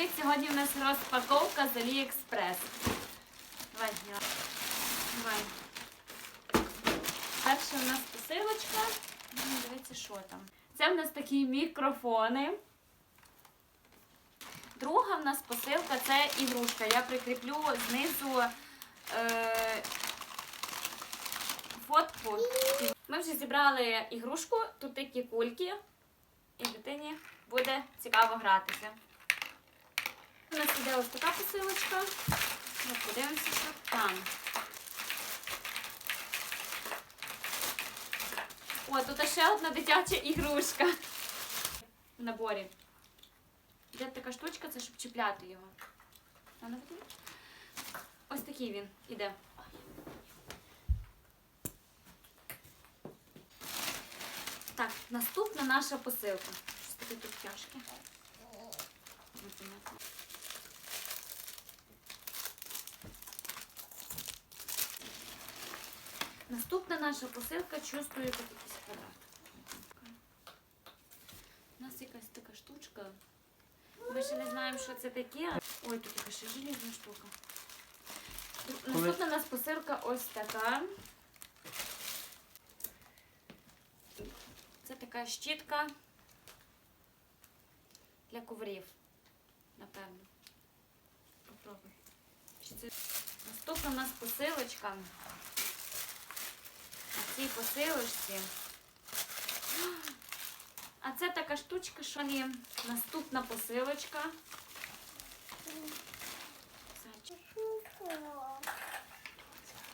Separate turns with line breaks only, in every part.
привіт! Сьогодні у нас розпаковка з Aliexpress. Давай, давай. Перша у нас посилочка. Будемо дивитися, що там. Це в нас такі мікрофони. Друга в нас посилка це ігрушка. Я прикріплю знизу е, фотку. Ми вже зібрали ігрушку, тут такі кульки, і дитині буде цікаво гратися. У нас іде ось така посилочка. Ми подивимося, що там. О, тут ще одна дитяча ігрушка в наборі. Де така штучка, це щоб чіпляти його. Ну? Ось такий він іде. Так, наступна наша посилка. Щось таке тут тяжке. Наступна наша посилка чувствую як якийсь квадрат. У нас якась така штучка. Ми ще не знаємо, що це таке. Ой, тут така ще желізна штука. Наступна у нас посилка ось така. Це така щітка для коврів. Напевно. Попробуй. Наступна у нас посилочка. Цій посилочці. А це така штучка, що не наступна посилочка.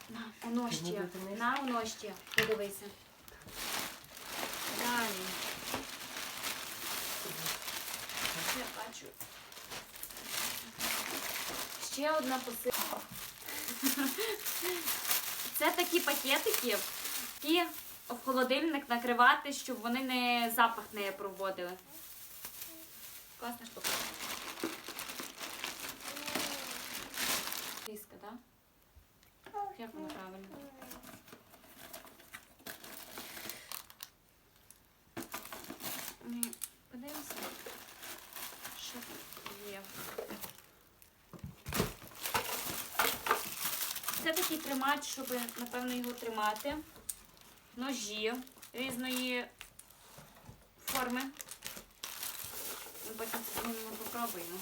На, воно ще. На, воно ще. Подивися. Далі. Я бачу. Ще одна посилка. Це такі пакетики, які в холодильник накривати, щоб вони не запах не проводили. Класна штука. Різка, так? Як воно правильно? Подивимося, що тут є. Це такий тримач, щоб, напевно, його тримати. Ножі різної форми. Ми потім спробуємо попробуємо,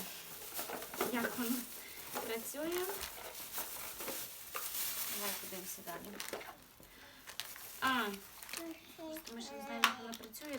як воно працює. Давай подивимося далі. А, ми ще не знаємо, як вона працює.